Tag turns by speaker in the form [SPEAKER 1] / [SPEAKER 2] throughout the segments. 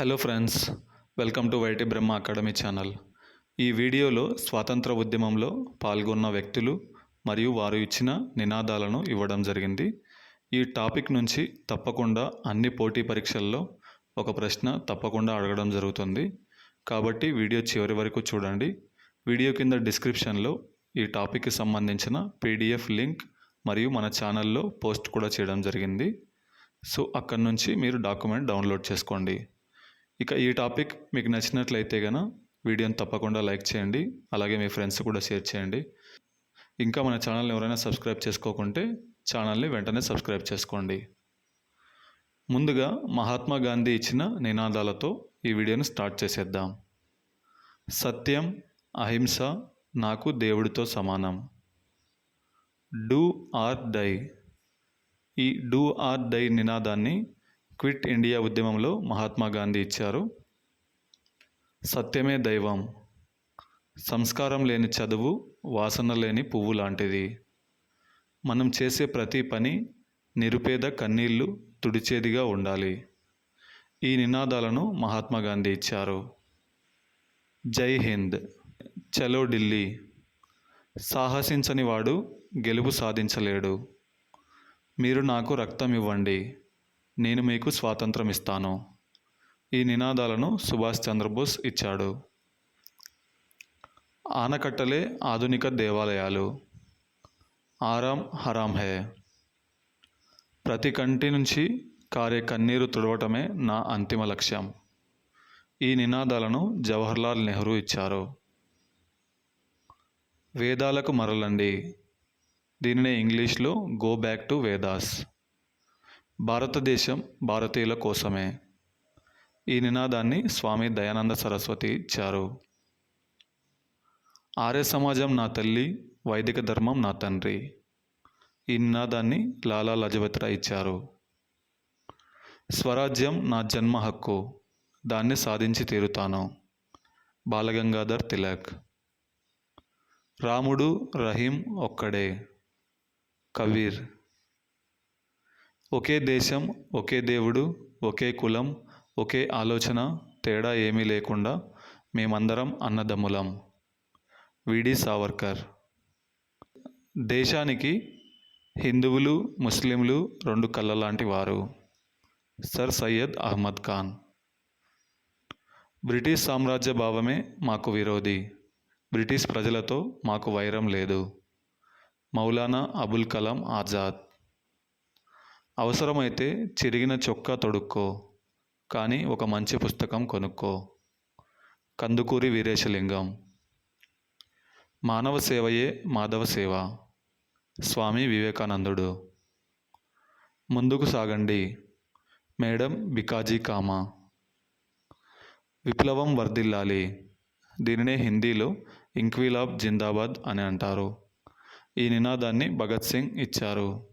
[SPEAKER 1] Hello friends welcome to YT Brahma academy channel. ఈ వీడియోలో స్వాతంత్ర ఉద్యమంలో పాల్గొన్న వ్యక్తులు మరియు వారు ఇచ్చిన నినాదాలను ఇవ్వడం జరిగింది. ఈ టాపిక్ నుంచి తప్పకుండా అన్ని పోటీ పరీక్షల్లో ఒక ప్రశ్న తప్పకుండా అడగడం జరుగుతుంది. కాబట్టి వీడియో చివరి వరకు చూడండి. వీడియో కింద డిస్క్రిప్షన్లో ఈ టాపిక్కి సంబంధించిన పీడిఎఫ్ లింక్ మరియు మన ఛానల్లో పోస్ట్ కూడా చేయడం జరిగింది. సో అక్కడ నుంచి మీరు డాక్యుమెంట్ డౌన్లోడ్ చేసుకోండి. ఇక ఈ టాపిక్ మీకు నచ్చినట్లయితే కనుక వీడియోని తప్పకుండా లైక్ చేయండి అలాగే మీ ఫ్రెండ్స్ కూడా షేర్ చేయండి. ఇంకా మన ఛానల్ని ఎవరైనా సబ్స్క్రైబ్ చేసుకోకుంటే ఛానల్ని వెంటనే సబ్స్క్రైబ్ చేసుకోండి. ముందుగా మహాత్మా గాంధీ ఇచ్చిన నినాదాలతో ఈ వీడియోని స్టార్ట్ చేసేద్దాం. సత్యం అహింస నాకు దేవుడితో సమానం. Do or die. ఈ డూ ఆర్ డై నినాదాన్ని క్విట్ ఇండియా ఉద్యమంలో మహాత్మా గాంధీ ఇచ్చారు. సత్యమే దైవం. సంస్కారం లేని చదువు వాసన లేని పువ్వు లాంటిది. మనం చేసే ప్రతి పని నిరుపేద కన్నీళ్ళు తుడిచేదిగా ఉండాలి. ఈ నినాదాలను మహాత్మా గాంధీ ఇచ్చారు. జై హింద్. చలో ఢిల్లీ. సాహసించని వాడు గెలుపు సాధించలేడు. మీరు నాకు రక్తం ఇవ్వండి. నేను మీకు స్వాతంత్రం ఇస్తాను ఈ నినాదాలను సుభాష్ చంద్రబోస్ ఇచ్చాడు. ఆనకట్టలే ఆధునిక దేవాలయాలు. ఆరాం హరాం హే. ప్రతి కంటి నుంచి కారే కన్నీరు తుడవటమే నా అంతిమ లక్ష్యం. ఈ నినాదాలను జవహర్లాల్ నెహ్రూ ఇచ్చారు. వేదాలకు మరలండి. దీనినే ఇంగ్లీష్లో గో బ్యాక్ టు వేదాస్. భారతదేశం భారతీయుల కోసమే. ఈ నినాదాన్ని స్వామి దయానంద సరస్వతి ఇచ్చారు. ఆర్య సమాజం నా తల్లి వైదిక ధర్మం నా తండ్రి. ఈ నినాదాన్ని లాలా లజపతి ఇచ్చారు. స్వరాజ్యం నా జన్మ హక్కు దాన్ని సాధించి తీరుతాను. బాలగంగాధర్ తిలక్. రాముడు రహీం ఒక్కడే. కబీర్. ఒకే దేశం ఒకే దేవుడు ఒకే కులం ఒకే ఆలోచన తేడా ఏమీ లేకుండా మేమందరం అన్నదమ్ములం. విడి సావర్కర్. దేశానికి హిందువులు ముస్లింలు రెండు కళ్ళ లాంటి వారు. సర్ సయ్యద్ అహ్మద్ ఖాన్. బ్రిటిష్ సామ్రాజ్య భావమే మాకు విరోధి. బ్రిటిష్ ప్రజలతో మాకు వైరం లేదు. మౌలానా అబుల్ కలాం ఆజాద్. అవసరమైతే చిరిగిన చొక్కా తొడుక్కో కానీ ఒక మంచి పుస్తకం కొనుక్కో. కందుకూరి వీరేశలింగం. మానవ సేవయే మాధవ సేవ. స్వామి వివేకానందుడు. ముందుకు సాగండి. మేడం బికాజీ కామా. విప్లవం వర్ధిల్లాలి. దీనినే హిందీలో ఇంక్విలాబ్ జిందాబాద్ అని అంటారు. ఈ నినాదాన్ని భగత్ సింగ్ ఇచ్చారు.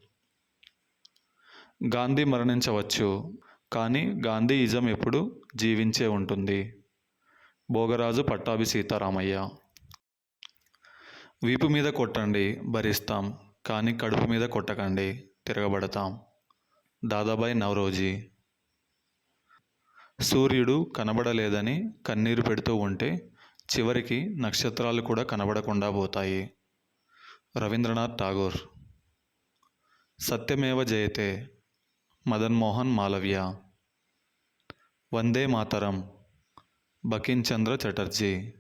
[SPEAKER 1] గాంధీ మరణించవచ్చు. కానీ గాంధీయిజం ఎప్పుడు జీవించే ఉంటుంది. భోగరాజు పట్టాభి సీతారామయ్య. వీపు మీద కొట్టండి భరిస్తాం. కానీ కడుపు మీద కొట్టకండి తిరగబడతాం. దాదాబాయి నవరోజీ. సూర్యుడు కనబడలేదని కన్నీరు పెడుతూ ఉంటే చివరికి నక్షత్రాలు కూడా కనబడకుండా పోతాయి. రవీంద్రనాథ్ ఠాగూర్. సత్యమేవ జయతే. మదన్ మోహన్ మాలవ్య. వందే మాతరం. బకిం చంద్ర చటర్జీ.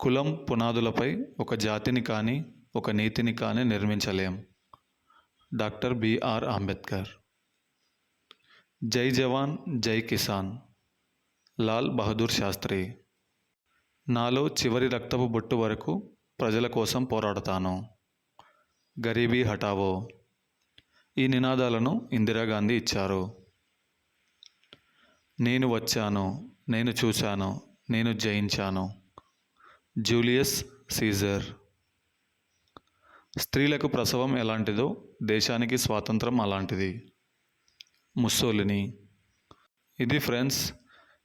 [SPEAKER 1] కులం పునాదులపై ఒక జాతిని కానీ ఒక నీతిని కానీ నిర్మించలేం. Doctor BR Ambedkar. జై జవాన్ జై కిసాన్. లాల్ బహదూర్ శాస్త్రి. నాలో చివరి రక్తపు బొట్టు వరకు ప్రజల కోసం పోరాడతాను. గరీబీ హటావో ఈ నినాదాలను ఇందిరాగాంధీ ఇచ్చారు. నేను వచ్చాను నేను చూశాను నేను జయించాను. Julius Caesar. స్త్రీలకు ప్రసవం ఎలాంటిదో దేశానికి స్వాతంత్రం అలాంటిది. ముస్సోలిని. ఇది ఫ్రెండ్స్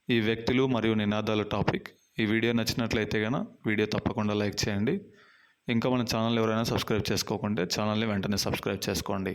[SPEAKER 1] ఈ వ్యక్తులు మరియు నినాదాల టాపిక్. ఈ వీడియో నచ్చినట్లయితే కనుక వీడియో తప్పకుండా లైక్ చేయండి. ఇంకా మన ఛానల్ ఎవరైనా సబ్స్క్రైబ్ చేసుకోకుంటే ఛానల్ని వెంటనే సబ్స్క్రైబ్ చేసుకోండి.